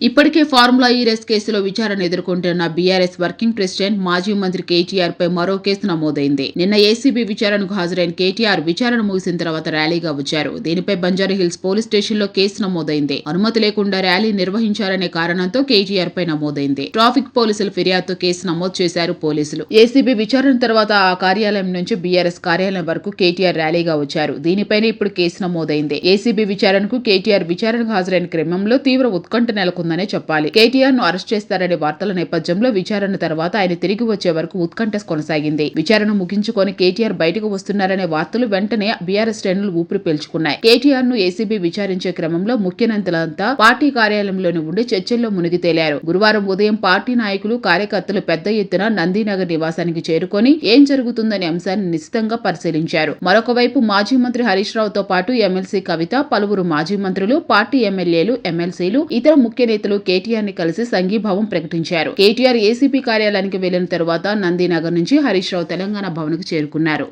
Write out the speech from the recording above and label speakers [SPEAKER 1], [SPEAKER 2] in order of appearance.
[SPEAKER 1] ఇప్పటికే ఫార్ములా ఈ రేస్ కేసులో విచారణ ఎదుర్కొంటున్న బీఆర్ఎస్ వర్కింగ్ ప్రెసిడెంట్ మాజీ మంత్రి కేటీఆర్ పై మరో కేసు నమోదైంది. నిన్న ఏసీబీ విచారణకు హాజరైన కేటీఆర్ విచారణ ముగిసిన తర్వాత ర్యాలీగా వచ్చారు. దీనిపై బంజారాహిల్స్ పోలీస్ స్టేషన్లో కేసు నమోదైంది. అనుమతి లేకుండా ర్యాలీ నిర్వహించారనే కారణంతో కేటీఆర్ పై నమోదైంది. ట్రాఫిక్ పోలీసులు ఫిర్యాదుతో కేసు నమోదు చేశారు పోలీసులు. ఏసీబీ విచారణ తర్వాత ఆ కార్యాలయం నుంచి బీఆర్ఎస్ కార్యాలయం వరకు కేటీఆర్ ర్యాలీగా వచ్చారు. దీనిపైనే ఇప్పుడు కేసు నమోదైంది. ఏసీబీ విచారణకు కేటీఆర్ విచారణకు హాజరైన క్రమంలో తీవ్ర ఉత్కంఠ నెలకొంది. ఉందనే చెప్పాలి. కేటీఆర్ను అరెస్ట్ చేస్తారనే వార్తల నేపథ్యంలో విచారణ తర్వాత ఆయన తిరిగి వచ్చే వరకు ఉత్కంఠ కొనసాగింది. విచారణ ముగించుకొని కేటీఆర్ బయటకు వస్తున్నారనే వార్తలు వెంటనే బీఆర్ఎస్ శ్రేణులు ఊపిరి పీల్చుకున్నాయి. కేటీఆర్ను ఏసీబీ విచారించే క్రమంలో ముఖ్యనేతలంతా పార్టీ కార్యాలయంలోనే ఉండి చర్చల్లో మునిగి తేలారు. గురువారం ఉదయం పార్టీ నాయకులు కార్యకర్తలు పెద్ద ఎత్తున నందీనగర్ నివాసానికి చేరుకొని ఏం జరుగుతుందనే అంశాన్ని నిశితంగా పరిశీలించారు. మరొక వైపు మాజీ మంత్రి హరీష్ రావుతో పాటు ఎమ్మెల్సీ కవిత పలువురు మాజీ మంత్రులు పార్టీ ఎమ్మెల్యేలు ఎమ్మెల్సీలు ఇతర ముఖ్య నేతలు కేటీఆర్ని కలిసి సంఘీభావం ప్రకటించారు. కేటీఆర్ ఏసీపీ కార్యాలయానికి వెళ్ళిన తరువాత నందీనగర్ నుంచి హరీష్ రావు తెలంగాణ భవన్కు చేరుకున్నారు.